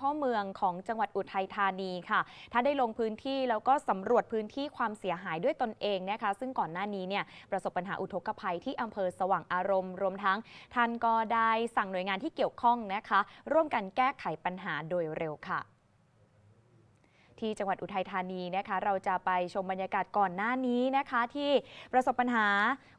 พ่อเมืองของจังหวัดอุทัยธานีค่ะท่านได้ลงพื้นที่แล้วก็สำรวจพื้นที่ความเสียหายด้วยตนเองนะคะ ซึ่งก่อนหน้านี้เนี่ยประสบปัญหาอุทกภัยที่อำเภอสว่างอารมณ์ รวมทั้งท่านก็ได้สั่งหน่วยงานที่เกี่ยวข้องนะคะ ร่วมกันแก้ไขปัญหาโดยเร็วค่ะ ที่จังหวัดอุทัยธานีนะคะ เราจะไปชมบรรยากาศก่อนหน้านี้นะคะ ที่ประสบปัญหา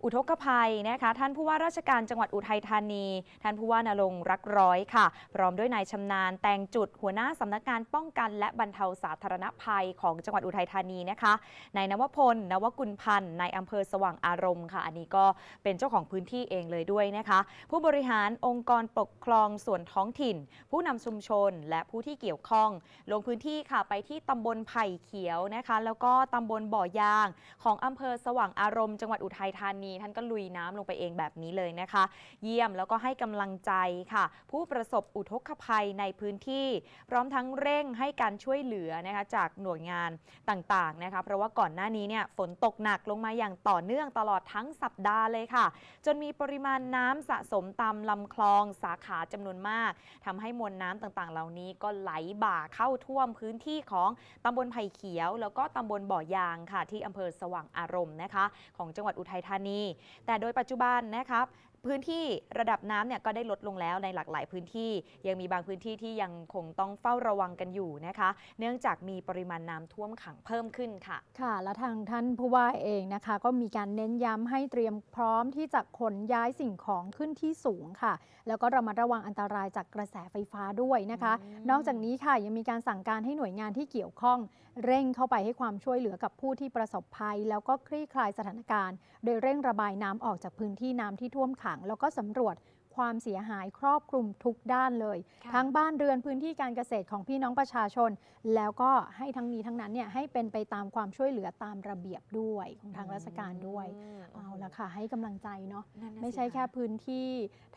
อุทกภัยนะคะ ท่านผู้ว่าราชการจังหวัดอุทัยธานี ท่านผู้ว่านรงรักร้อยค่ะ พร้อมด้วยนายชำนาญแตงจุดหัวหน้าสำนักงานป้องกัน และบรรเทาสาธารณภัยของจังหวัดอุทัยธานีนะคะนายนวพลนวกุลพันธ์ในายอำเภอสว่างอารมณ์ค่ะ อันนี้ก็เป็นเจ้าของพื้นที่เองเลยด้วยนะคะ ผู้บริหารองค์กรปกครองส่วนท้องถิ่น ผู้นำชุมชน และผู้ที่เกี่ยวข้อง ลงพื้นที่ค่ะไปที่ตำบลไผ่เขียวนะคะ แล้วก็ตำบลบ่อยาง ของอำเภอสว่างอารมณ์จังหวัดอุทัยธานี ท่านก็ลุยน้ำลงไปเองแบบนี้เลยนะคะ เยี่ยมแล้วก็ให้กำลังใจค่ะ ผู้ประสบอุทกภัยในพื้นที่ พร้อมทั้งเร่งให้การช่วยเหลือนะคะจากหน่วยงานต่างๆนะคะ เพราะว่าก่อนหน้านี้เนี่ยฝนตกหนักลงมาอย่างต่อเนื่องตลอดทั้งสัปดาห์เลยค่ะ จนมีปริมาณน้ำสะสมตามลำคลองสาขาจำนวนมากทำให้มวลน้ำต่างๆ เหล่านี้ก็ไหลบ่าเข้าท่วมพื้นที่ของตำบลไผ่เขียว แล้วก็ตำบลบ่อยางค่ะที่อำเภอสว่างอารมณ์นะคะ ของจังหวัดอุทัยธานี แต่โดยปัจจุบันนะครับ พื้นที่ระดับน้ำเนี่ยก็ได้ลดลงแล้วในหลากหลายพื้นที่ ยังมีบางพื้นที่ที่ยังคงต้องเฝ้าระวังกันอยู่นะคะ เนื่องจากมีปริมาณน้ำท่วมขังเพิ่มขึ้นค่ะ ค่ะ และทางท่านผู้ว่าเองนะคะ ก็มีการเน้นย้ำให้เตรียมพร้อมที่จะขนย้ายสิ่งของขึ้นที่สูงค่ะ แล้วก็ระมัดระวังอันตรายจากกระแสไฟฟ้าด้วยนะคะ อืม นอกจากนี้ค่ะยังมีการสั่งการให้หน่วยงานที่เกี่ยวข้อง เร่งเข้าไปให้ความช่วยเหลือกับผู้ที่ประสบภัย แล้วก็คลี่คลายสถานการณ์ โดยเร่งระบายน้ำออกจากพื้นที่น้ำที่ท่วมขังแล้วก็สำรวจ ความเสียหายครอบคลุมทุกด้านเลยค่ะทั้งบ้านเรือนพื้นที่การเกษตรของพี่น้องประชาชน แล้วก็ให้ทั้งนี้ทั้งนั้นเนี่ยให้เป็นไปตามความช่วยเหลือตามระเบียบด้วยของทางราชการด้วยอืมเอาละค่ะให้กำลังใจเนาะนั่นน่ะไม่สิใช่แค่ะพื้นที่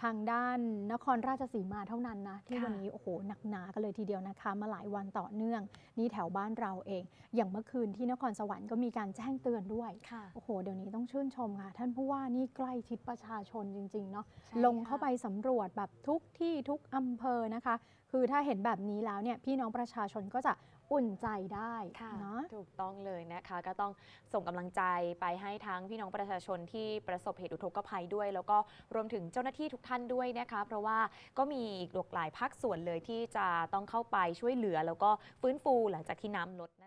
ทางด้านนครราชสีมาเท่านั้นนะที่ค่ะวันนี้โอ้โหหนักหนากันเลยทีเดียวนะคะ มาหลายวันต่อเนื่อง นี่แถวบ้านเราเอง อย่างเมื่อคืนที่นครสวรรค์ก็มีการแจ้งเตือนด้วยค่ะโอ้โหเดี๋ยวนี้ต้องชื่นชมค่ะ ท่านผู้ว่านี่ใกล้ชิดประชาชนจริงๆเนาะใช่ลงเข้าค่ะไปสำรวจแบบทุกที่ทุกอำเภอนะคะ คือถ้าเห็นแบบนี้แล้วเนี่ยพี่น้องประชาชนก็จะอุ่นใจได้ค่ะเนาะถูกต้องเลยนะคะ ก็ต้องส่งกำลังใจไปให้ทั้งพี่น้องประชาชนที่ประสบเหตุอุทกภัยด้วย แล้วก็รวมถึงเจ้าหน้าที่ทุกท่านด้วยนะคะ เพราะว่าก็มีอีกหลากหลายภาคส่วนเลยที่จะต้องเข้าไปช่วยเหลือ แล้วก็ฟื้นฟูหลังจากที่น้ำลดนั่น